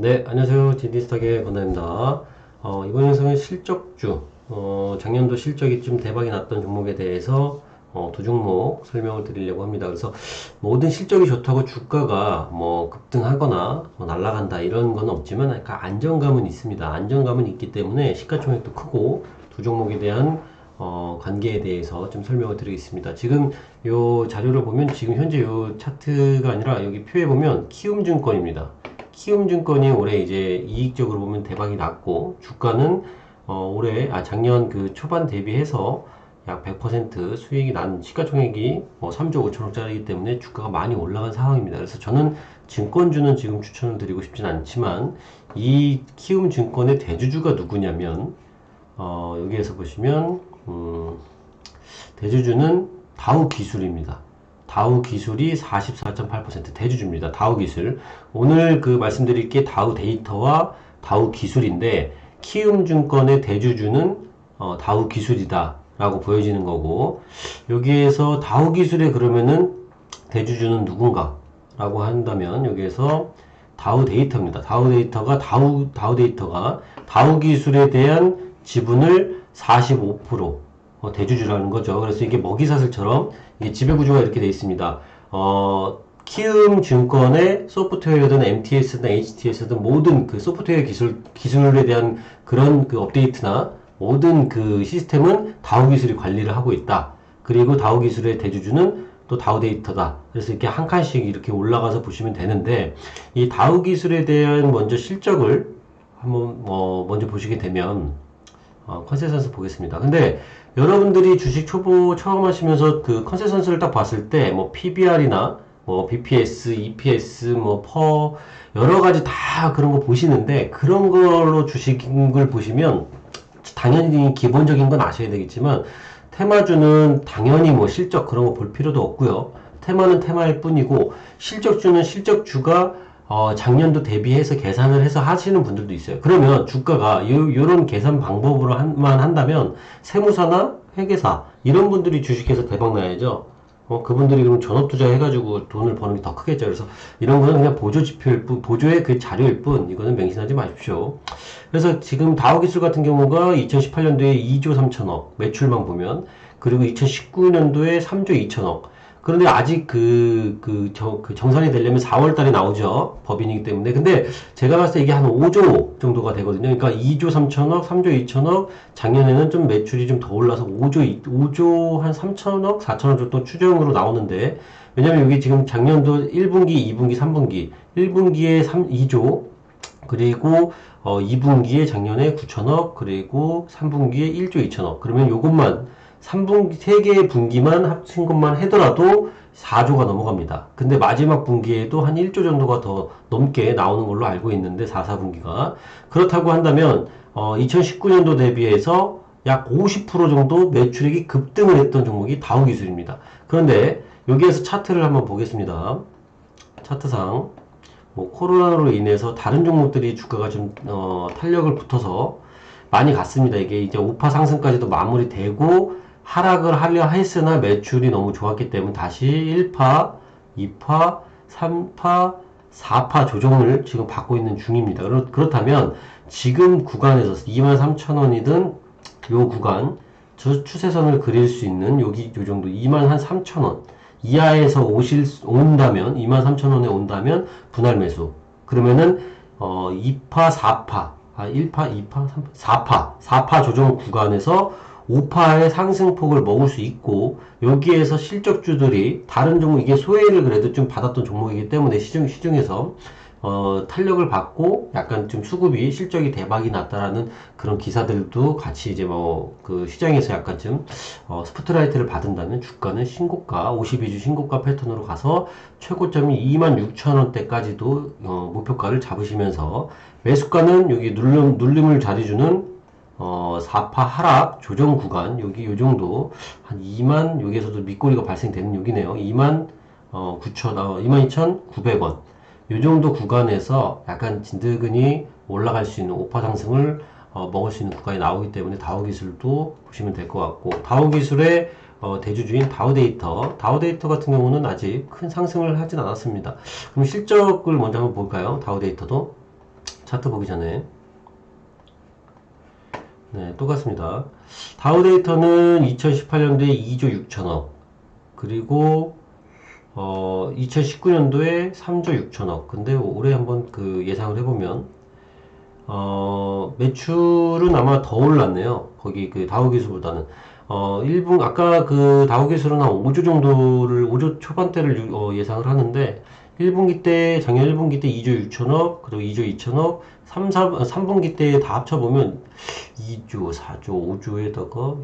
네, 안녕하세요. 디디스탁의 권나입니다. 어, 이번 영상은 실적주, 어, 작년도 실적이 좀 대박이 났던 종목에 대해서 어, 두 종목 설명을 드리려고 합니다. 그래서 모든 실적이 좋다고 주가가 뭐 급등하거나 뭐 날아간다 이런 건 없지만 약간 안정감은 있습니다. 안정감은 있기 때문에 시가총액도 크고 두 종목에 대한 어, 관계에 대해서 좀 설명을 드리겠습니다. 지금 요 자료를 보면 지금 현재 요 차트가 아니라 여기 표에 보면 키움증권입니다. 키움증권이 올해 이제 이익적으로 보면 대박이 났고 주가는 어, 올해 아 작년 그 초반 대비해서 약 100% 수익이 난 시가총액이 뭐 3조 5천억짜리이기 때문에 주가가 많이 올라간 상황입니다. 그래서 저는 증권주는 지금 추천을 드리고 싶진 않지만 이 키움 증권의 대주주가 누구냐면 어, 여기에서 보시면 음, 대주주는 다우 기술입니다. 다우 기술이 44.8% 대주주입니다. 다우 기술. 오늘 그 말씀드릴 게 다우 데이터와 다우 기술인데 키움증권의 대주주는 어, 다우 기술이다 라고 보여지는 거고 여기에서 다우 기술에 그러면은 대주주는 누군가 라고 한다면 여기에서 다우 데이터입니다. 다우 데이터가 다우 다우 데이터가 다우 기술에 대한 지분을 45% 어, 대주주라는 거죠. 그래서 이게 먹이사슬처럼 이게 지배구조가 이렇게 되어 있습니다. 어, 키움 증권의 소프트웨어든 MTS든 HTS든 모든 그 소프트웨어 기술, 기술에 대한 그런 그 업데이트나 모든 그 시스템은 다우 기술이 관리를 하고 있다. 그리고 다우 기술의 대주주는 또 다우 데이터다. 그래서 이렇게 한 칸씩 이렇게 올라가서 보시면 되는데 이 다우 기술에 대한 먼저 실적을 한번 뭐 먼저 보시게 되면 어, 컨센서스 보겠습니다. 근데 여러분들이 주식 초보 처음 하시면서 그 컨센서스를 딱 봤을 때 뭐 PBR이나 뭐 BPS, EPS, 뭐 퍼 여러 가지 다 그런 거 보시는데 그런 걸로 주식을 보시면 당연히 기본적인 건 아셔야 되겠지만 테마주는 당연히 뭐 실적 그런 거 볼 필요도 없고요. 테마는 테마일 뿐이고 실적주는 실적주가 어, 작년도 대비해서 계산을 해서 하시는 분들도 있어요. 그러면 주가가 요, 요런 계산 방법으로 만 한다면 세무사나 회계사 이런 분들이 주식해서 대박 나야죠. 어, 그분들이 그럼 전업 투자 해가지고 돈을 버는 게 더 크겠죠. 그래서 이런 거는 그냥 보조 지표일 뿐, 보조의 그 자료일 뿐, 이거는 맹신하지 마십시오. 그래서 지금 다우 기술 같은 경우가 2018년도에 2조 3천억 매출만 보면, 그리고 2019년도에 3조 2천억. 그런데 아직 그, 그, 저, 그 정산이 되려면 4월 달에 나오죠. 법인이기 때문에. 근데 제가 봤을 때 이게 한 5조 정도가 되거든요. 그러니까 2조 3천억, 3조 2천억, 작년에는 좀 매출이 좀 더 올라서 5조, 5조 한 3천억, 4천억 정도 추정으로 나오는데, 왜냐면 여기 지금 작년도 1분기, 2분기, 3분기, 1분기에 3, 2조, 그리고 어, 2분기에 작년에 9천억, 그리고 3분기에 1조 2천억. 그러면 요것만 3분기, 3개의 분기만 합친 것만 하더라도 4조가 넘어갑니다. 근데 마지막 분기에도 한 1조 정도가 더 넘게 나오는 걸로 알고 있는데, 4, 4분기가. 그렇다고 한다면, 어, 2019년도 대비해서 약 50% 정도 매출액이 급등을 했던 종목이 다우 기술입니다. 그런데 여기에서 차트를 한번 보겠습니다. 차트상. 뭐 코로나로 인해서 다른 종목들이 주가가 좀 어, 탄력을 붙어서 많이 갔습니다. 이게 이제 5파 상승까지도 마무리되고 하락을 하려 했으나 매출이 너무 좋았기 때문에 다시 1파, 2파, 3파, 4파 조정을 지금 받고 있는 중입니다. 그렇, 그렇다면 지금 구간에서 23,000원이든 요 구간 저 추세선을 그릴 수 있는 여기 요 정도 2만 한 3,000원 이하에서 오실 온다면 23,000원에 온다면 분할 매수 그러면은 어 2파 4파 아 1파 2파 3파 4파 4파 조정 구간에서 5파의 상승폭을 먹을 수 있고 여기에서 실적주들이 다른 종목 이게 소외를 그래도 좀 받았던 종목이기 때문에 시중 시중에서 어, 탄력을 받고 약간 좀 수급이 실적이 대박이 났다라는 그런 기사들도 같이 이제 뭐 그 시장에서 약간 좀 어, 스포트라이트를 받은다면 주가는 신고가 52주 신고가 패턴으로 가서 최고점이 26,000원대까지도 어, 목표가를 잡으시면서 매수가는 여기 눌림, 눌림을 자리주는 어, 4파 하락 조정 구간 여기 요 정도 한 2만 여기에서도 밑꼬리가 발생되는 여기네요. 2만 어, 9천 어, 22,900원. 요 정도 구간에서 약간 진드근이 올라갈 수 있는 오파 상승을 어, 먹을 수 있는 구간이 나오기 때문에 다우 기술도 보시면 될 것 같고 다우 기술의 어, 대주주인 다우데이터 다우데이터 같은 경우는 아직 큰 상승을 하진 않았습니다. 그럼 실적을 먼저 한번 볼까요? 다우데이터도 차트 보기 전에. 네, 똑같습니다. 다우 데이터는 2018년도에 2조 6천억, 그리고 어, 2019년도에 3조 6천억. 근데 올해 한번 그 예상을 해보면 어, 매출은 아마 더 올랐네요. 거기 그 다우 기술보다는. 어, 1분, 아까 그 다우 기술은 한 5조 정도를, 5조 초반대를 유- 어, 예상을 하는데, 1분기 때, 작년 1분기 때 2조 6천억, 그리고 2조 2천억, 3, 4, 3분기 때 다 합쳐보면 2조, 4조, 5조에다가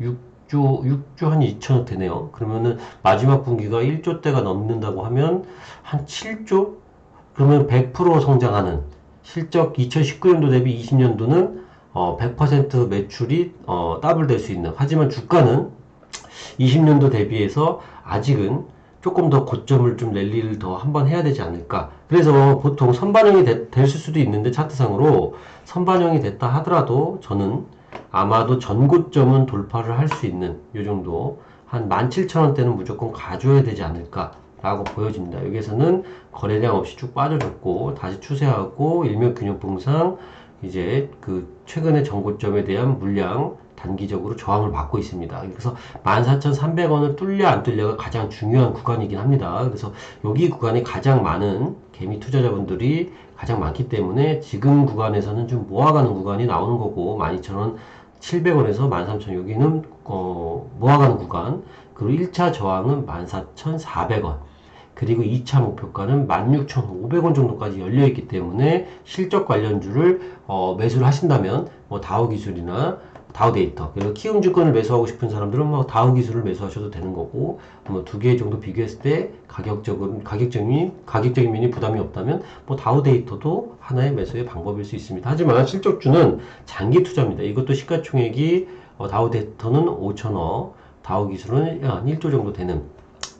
6조, 6조 한 2천억 되네요. 그러면은 마지막 분기가 1조 대가 넘는다고 하면 한 7조? 그러면 100% 성장하는 실적 2019년도 대비 20년도는 어, 100% 매출이 어, 더블 될 수 있는 하지만 주가는 20년도 대비해서 아직은 조금 더 고점을 좀 랠리를 더 한번 해야 되지 않을까. 그래서 보통 선반영이 되- 됐을 수도 있는데 차트상으로 선반영이 됐다 하더라도 저는 아마도 전고점은 돌파를 할 수 있는 요 정도 한 17,000원대는 무조건 가져야 되지 않을까 라고 보여집니다. 여기에서는 거래량 없이 쭉 빠져줬고 다시 추세하고 일명 균형봉상 이제 그 최근의 전고점에 대한 물량 단기적으로 저항을 받고 있습니다. 그래서 14,300원을 뚫려 안 뚫려가 가장 중요한 구간이긴 합니다. 그래서 여기 구간에 가장 많은 개미 투자자분들이 가장 많기 때문에 지금 구간에서는 좀 모아가는 구간이 나오는 거고 12,000원 700원에서 13,000원 여기는 어, 모아가는 구간 그리고 1차 저항은 14,400원 그리고 2차 목표가는 16,500원 정도까지 열려 있기 때문에 실적 관련주를 어, 매수를 하신다면 뭐 다우 기술이나 다우 데이터 그리고 키움 증권을 매수하고 싶은 사람들은 뭐 다우 기술을 매수하셔도 되는 거고 뭐 두 개 정도 비교했을 때 가격적은 가격적인 가격적인 면이 부담이 없다면 뭐 다우 데이터도 하나의 매수의 방법일 수 있습니다. 하지만 실적주는 장기 투자입니다. 이것도 시가총액이 어, 다우 데이터는 5천억, 다우 기술은 한 1조 정도 되는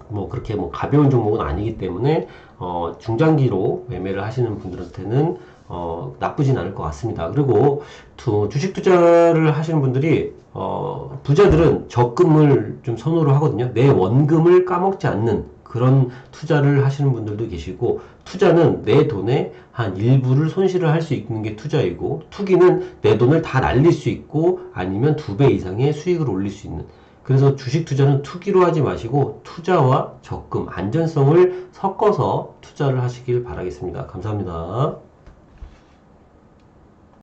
뭐 그렇게 뭐 가벼운 종목은 아니기 때문에 어 중장기로 매매를 하시는 분들한테는 어 나쁘진 않을 것 같습니다. 그리고 투, 주식 투자를 하시는 분들이 어 부자들은 적금을 좀 선호를 하거든요. 내 원금을 까먹지 않는 그런 투자를 하시는 분들도 계시고 투자는 내 돈의 한 일부를 손실을 할 수 있는 게 투자이고 투기는 내 돈을 다 날릴 수 있고 아니면 두 배 이상의 수익을 올릴 수 있는 그래서 주식 투자는 투기로 하지 마시고 투자와 적금, 안전성을 섞어서 투자를 하시길 바라겠습니다. 감사합니다.